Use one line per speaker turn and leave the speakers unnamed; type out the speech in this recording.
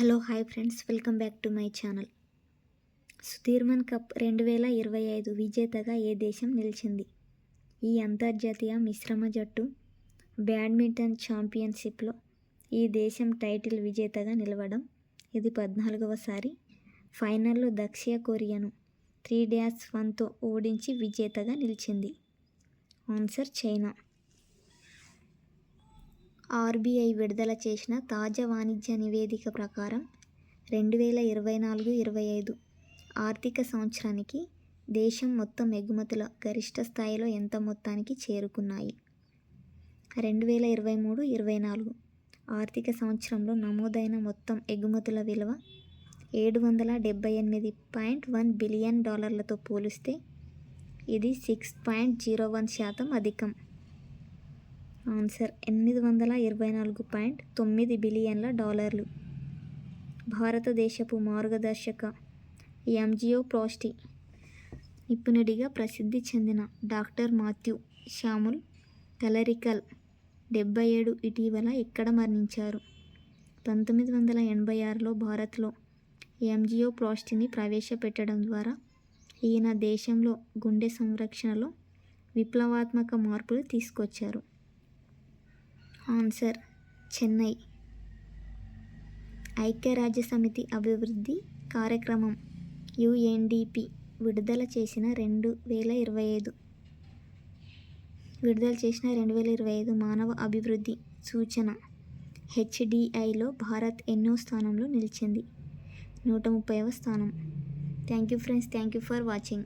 Hello hi friends. Welcome back to my channel. Sudirman Cup రెండు వేల ఇరవై ఐదు విజేతగా ఏ దేశం నిలిచింది? ఈ అంతర్జాతీయ మిశ్రమ జట్టు బ్యాడ్మింటన్ ఛాంపియన్షిప్లో ఈ దేశం టైటిల్ విజేతగా నిలవడం ఇది పద్నాలుగవసారి ఫైనల్లో దక్షిణ కొరియాను త్రీ డ్యాష్ వన్తో ఓడించి విజేతగా నిలిచింది. Answer China. ఆర్బీఐ విడుదల చేసిన తాజా వాణిజ్య నివేదిక ప్రకారం రెండు వేల ఇరవై నాలుగు ఇరవై ఐదు ఆర్థిక సంవత్సరానికి దేశం మొత్తం ఎగుమతుల గరిష్ట స్థాయిలో ఎంత మొత్తానికి చేరుకున్నాయి? రెండు వేల ఇరవై మూడు ఇరవై నాలుగు ఆర్థిక సంవత్సరంలో నమోదైన మొత్తం ఎగుమతుల విలువ ఏడు వందల డెబ్బై ఎనిమిది పాయింట్ వన్ బిలియన్ డాలర్లతో పోలిస్తే ఇది సిక్స్ పాయింట్ జీరో వన్ శాతం అధికం. ఆన్సర్ ఎనిమిది వందల ఇరవై నాలుగు పాయింట్ తొమ్మిది బిలియన్ల డాలర్లు. భారతదేశపు మార్గదర్శక ఎంజిఓ ప్రోస్టి నిపుణుడిగా ప్రసిద్ధి చెందిన డాక్టర్ మాథ్యూ శ్యాముల్ కలరికల్ డెబ్బై ఏడు ఇటీవల ఎక్కడ మరణించారు? పంతొమ్మిది వందల ఎనభై ఆరులో భారత్లో ఎంజిఓ ప్రోస్టిని ప్రవేశపెట్టడం ద్వారా ఈయన దేశంలో గుండె సంరక్షణలో విప్లవాత్మక మార్పులు తీసుకొచ్చారు. ఆన్సర్ చెన్నై. ఐక్యరాజ్య సమితి అభివృద్ధి కార్యక్రమం యుఎన్డిపి విడుదల చేసిన రెండు వేల ఇరవై ఐదు. విడుదల చేసిన రెండు వేల ఇరవై ఐదు మానవ అభివృద్ధి సూచన హెచ్డిఐలో భారత్ ఎన్నో స్థానంలో నిలిచింది. నూట ముప్పైవ స్థానం. Thank you friends thank you for watching.